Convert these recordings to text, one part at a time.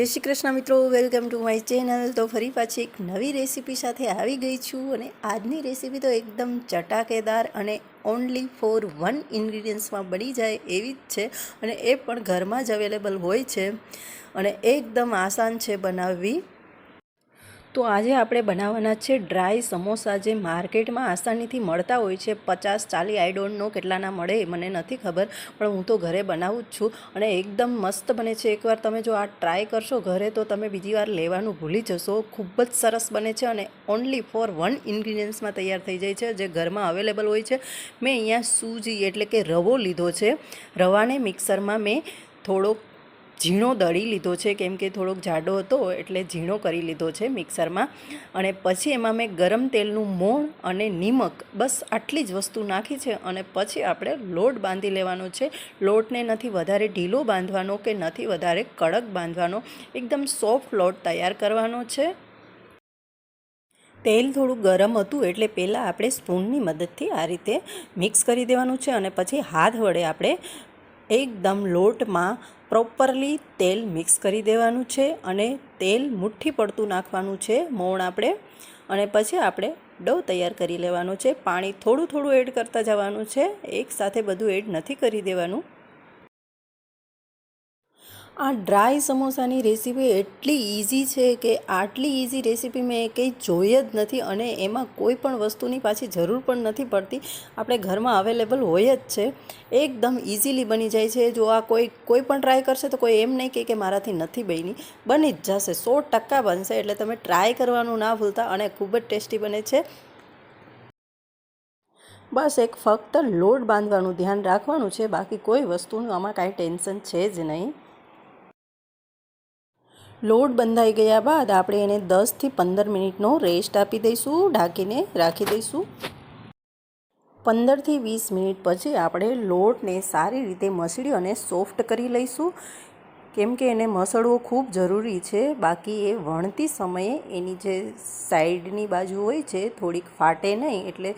જય શ્રી કૃષ્ણ મિત્રો, welcome to my channel. તો ફરી પાછી એક નવી રેસીપી સાથે આવી ગઈ છું અને આજની રેસીપી તો એકદમ ચટાકેદાર અને ઓનલી ફોર વન ઇન્ગ્રીડિયન્ટ્સમાં બની જાય એવી જ છે અને એ પણ ઘરમાં જ અવેલેબલ હોય છે. અને એકદમ આસાન છે બનાવવી. તો આજે આપણે બનાવવાના છે ડ્રાય સમોસા જે માર્કેટમાં આસાનીથી મળતા હોય છે. પચાસ ચાલી આઈ ડોન્ટ નો કેટલાના મળે મને નથી ખબર, પણ હું તો ઘરે બનાવું જ છું અને એકદમ મસ્ત બને છે. એકવાર તમે જો આ ટ્રાય કરશો ઘરે તો તમે બીજી વાર લેવાનું ભૂલી જશો. ખૂબ જ સરસ બને છે અને ઓનલી ફોર વન ઇન્ગ્રીડિયન્ટ્સમાં તૈયાર થઈ જાય છે, જે ઘરમાં અવેલેબલ હોય છે. મેં અહીંયા સૂજી એટલે કે રવો લીધો છે. રવાને મિક્સરમાં મેં થોડોક ઝીણો દળી લીધો છે, કેમ કે થોડોક જાડો હતો એટલે ઝીણો કરી લીધો છે મિક્સરમાં. અને પછી એમાં મેં ગરમ તેલનું મોણ અને નિમક બસ આટલી જ વસ્તુ નાખી છે અને પછી આપણે લોટ બાંધી લેવાનો છે. લોટને નથી વધારે ઢીલો બાંધવાનો કે નથી વધારે કડક બાંધવાનો, એકદમ સોફ્ટ લોટ તૈયાર કરવાનો છે. તેલ થોડું ગરમ હતું એટલે પહેલાં આપણે સ્પૂનની મદદથી આ રીતે મિક્સ કરી દેવાનું છે અને પછી હાથ વડે આપણે એકદમ લોટમાં પ્રોપરલી તેલ મિક્સ કરી દેવાનું છે અને તેલ મુઠ્ઠી પડતું નાખવાનું છે, મોણ આપણે. અને પછી આપણે ડો તૈયાર કરી લેવાનો છે. પાણી થોડું થોડું એડ કરતા જવાનું છે. એકસાથે બધું એડ નથી કરી દેવાનું. આ ડ્રાય સમોસાની રેસીપી એટલી ઇઝી છે કે આટલી ઇઝી રેસીપી મેં કંઈ જોઈ જ નથી અને એમાં કોઈ પણ વસ્તુની પાછી જરૂર પણ નથી પડતી. આપણે ઘરમાં અવેલેબલ હોય જ છે. એકદમ ઇઝીલી બની જાય છે. જો આ કોઈ કોઈ પણ ટ્રાય કરશે તો કોઈ એમ નહીં કહે કે મારાથી નથી બની બની જ જશે. સો ટકા બનશે એટલે તમે ટ્રાય કરવાનું ના ભૂલતા અને ખૂબ જ ટેસ્ટી બને છે. બસ એક ફક્ત લોડ બાંધવાનું ધ્યાન રાખવાનું છે. બાકી કોઈ વસ્તુનું આમાં કાંઈ ટેન્શન છે જ નહીં. લોટ બંધાઈ ગયા બાદ આપણે એને દસથી પંદર મિનિટનો રેસ્ટ આપી દઈશું, ઢાંકીને રાખી દઈશું. પંદરથી વીસ મિનિટ પછી આપણે લોટને સારી રીતે મસળી અને સોફ્ટ કરી લઈશું. કેમ કે એને મસળવો ખૂબ જરૂરી છે. બાકી એ વણતી સમયે એની જે સાઈડની બાજુ હોય છે, થોડીક ફાટે નહીં એટલે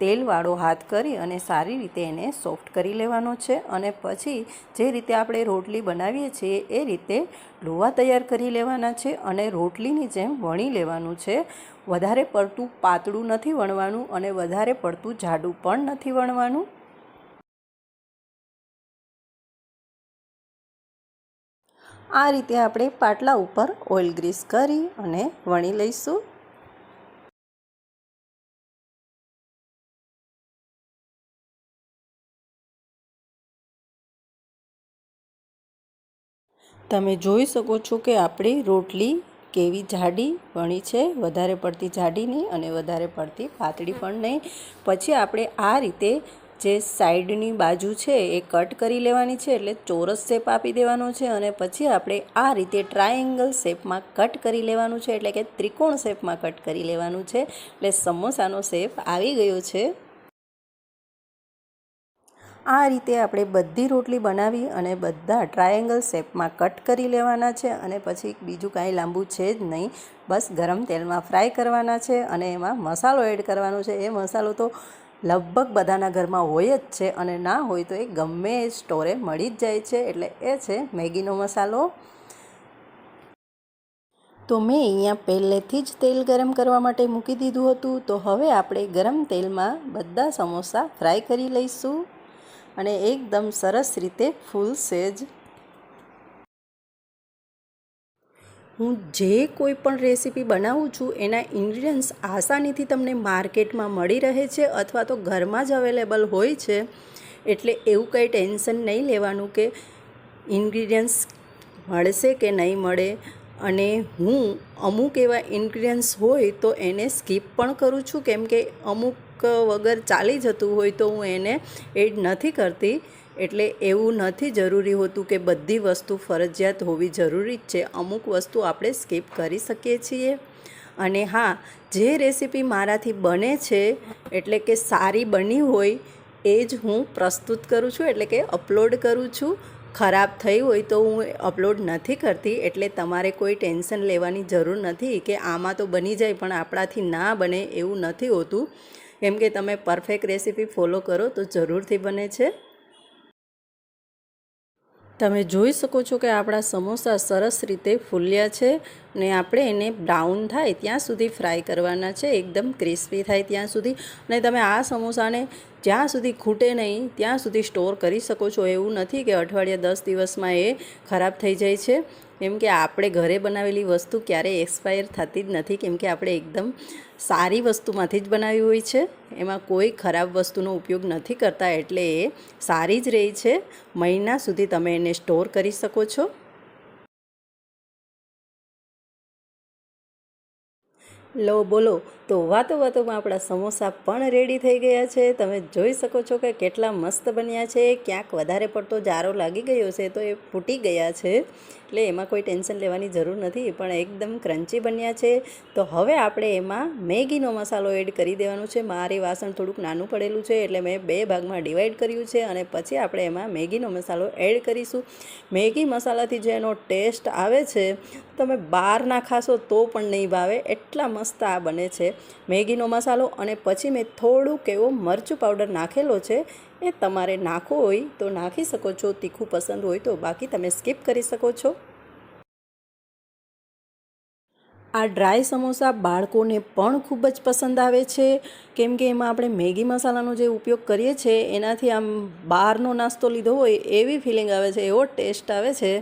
તેલવાળો હાથ કરી અને સારી રીતે એને સોફ્ટ કરી લેવાનો છે અને પછી જે રીતે આપણે રોટલી બનાવીએ છીએ એ રીતે લોવા તૈયાર કરી લેવાના છે અને રોટલીની જેમ વણી લેવાનું છે. વધારે પડતું પાતળું નથી વણવાનું અને વધારે પડતું જાડું પણ નથી વણવાનું. આ રીતે આપણે પાટલા ઉપર ઓઇલ ગ્રીસ કરી અને વણી લઈશું. તમે જોઈ શકો છો કે આપણી રોટલી કેવી જાડી વણી છે. વધારે પડતી જાડી નહીં અને વધારે પડતી પાતળી પણ નહીં. પછી આપણે આ રીતે જે સાઈડની બાજુ છે એ કટ કરી લેવાની છે એટલે ચોરસ શેપ આપી દેવાનો છે અને પછી આપણે આ રીતે ટ્રાયેંગલ શેપમાં કટ કરી લેવાનું છે એટલે કે ત્રિકોણ શેપમાં કટ કરી લેવાનું છે એટલે સમોસાનો શેપ આવી ગયો છે. આ રીતે આપણે બધી રોટલી બનાવી અને બધા ટ્રાયેંગલ શેપમાં કટ કરી લેવાના છે અને પછી બીજું કાંઈ લાંબુ છે જ નહીં. બસ ગરમ તેલમાં ફ્રાય કરવાના છે અને એમાં મસાલો એડ કરવાનો છે. એ મસાલો તો લગભગ બધાના ઘરમાં હોય જ છે અને ના હોય તો એ ગમે એ સ્ટોરે મળી જ જાય છે. એટલે એ છે મેગીનો મસાલો. તો મેં અહીંયા પહેલેથી જ તેલ ગરમ કરવા માટે મૂકી દીધું હતું. તો હવે આપણે ગરમ તેલમાં બધા સમોસા ફ્રાય કરી લઈશું. અને એકદમ સરસ રીતે ફૂલ સેજ હું જે કોઈ પણ રેસીપી બનાવું છું, એના ઇન્ગ્રીડિયન્ટ્સ આસાનીથી તમને માર્કેટમાં મળી રહે છે અથવા તો ઘરમાં જ અવેલેબલ હોય છે. એટલે એવું કંઈ ટેન્શન નહીં લેવાનું કે ઇન્ગ્રીડિયન્ટ્સ મળશે કે નહીં મળે. અને હું અમુક એવા ઇન્ગ્રીડિયન્ટ્સ હોય તો એને સ્કીપ પણ કરું છું. કેમ કે અમુક વગર ચાલી જતું હોય તો હું એને એડ નથી કરતી. એટલે એવું નથી જરૂરી હોતું કે બધી વસ્તુ ફરજિયાત હોવી જરૂરી જ છે. અમુક વસ્તુ આપણે સ્કીપ કરી શકીએ છીએ. અને હા, જે રેસીપી મારાથી બને છે, એટલે કે સારી બની હોય, એ જ હું પ્રસ્તુત કરું છું, એટલે કે અપલોડ કરું છું. ખરાબ થઈ હોય તો હું અપલોડ નથી કરતી, એટલે તમારે કોઈ ટેન્શન લેવાની જરૂર નથી કે આમાં તો બની જાય પણ આપણાથી ના બને એવું નથી હોતું. કેમ કે તમે પરફેક્ટ રેસીપી ફોલો કરો તો જરૂરથી બને છે. તમે જોઈ શકો છો કે આપણા સમોસા સરસ રીતે ફૂલ્યા છે ને આપણે એને બ્રાઉન થાય ત્યાં સુધી ફ્રાય કરવાના છે, એકદમ ક્રિસ્પી થાય ત્યાં સુધી. અને તમે આ સમોસાને જ્યાં સુધી ખૂટે નહીં, ત્યાં સુધી સ્ટોર કરી શકો છો. એવું નથી કે અઠવાડિયા દસ દિવસમાં એ ખરાબ થઈ જાય છે. કેમ કે આપણે ઘરે બનાવેલી વસ્તુ ક્યારેય એક્સપાયર થતી જ નથી. કેમ કે આપણે એકદમ સારી વસ્તુમાંથી જ બનાવી હોય છે. એમાં કોઈ ખરાબ વસ્તુનો ઉપયોગ નથી કરતા એટલે એ સારી જ રહી છે. મહિના સુધી તમે એને સ્ટોર કરી શકો છો. લો, બોલો. તો વાતો વાતોમાં આપણા સમોસા પણ રેડી થઈ ગયા છે. તમે જોઈ શકો છો કે કેટલા મસ્ત બન્યા છે. ક્યાંક વધારે પડતો જારો લાગી ગયો છે તો એ ફૂટી ગયા છે. એટલે એમાં કોઈ ટેન્શન લેવાની જરૂર નથી, પણ એકદમ ક્રન્ચી બન્યા છે. તો હવે આપણે એમાં મેગીનો મસાલો એડ કરી દેવાનો છે. મારે વાસણ થોડુંક નાનું પડેલું છે, એટલે મેં બે ભાગમાં ડિવાઈડ કર્યું છે અને પછી આપણે એમાં મેગીનો મસાલો એડ કરીશું. મેગી મસાલાથી જે એનો ટેસ્ટ આવે છે તમે બહાર ના ખાશો તો પણ નહીં ભાવે. એટલા મસ્ત આ બને છે. મેગીનો મસાલો અને પછી મેં થોડુંક એવો મરચું પાવડર નાખેલો છે. એ તમારે નાખવો હોય તો નાખી શકો છો. તીખું પસંદ હોય તો બાકી તમે સ્કીપ કરી શકો છો. આ ડ્રાય સમોસા બાળકોને પણ ખૂબ જ પસંદ આવે છે. કેમ કે એમાં આપણે મેગી મસાલાનો જે ઉપયોગ કરીએ છીએ, એનાથી આમ બહારનો નાસ્તો લીધો હોય એવી ફિલિંગ આવે છે. એવો ટેસ્ટ આવે છે.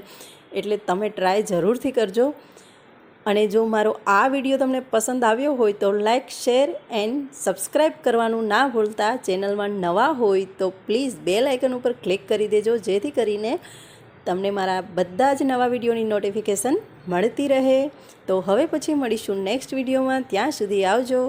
એટલે તમે ટ્રાય જરૂરથી કરજો. અને જો મારો આ વીડિયો તમને પસંદ આવ્યો હોય તો લાઇક શેર એન્ડ સબસ્ક્રાઈબ કરવાનું ના ભૂલતા. ચેનલમાં નવા હોય તો પ્લીઝ બે લાઇકન ઉપર ક્લિક કરી દેજો. જેથી કરીને તમને મારા બધા જ નવા વિડીયોની નોટિફિકેશન મળતી રહે. તો હવે પછી મળીશું નેક્સ્ટ વિડીયોમાં ત્યાં સુધી આવજો.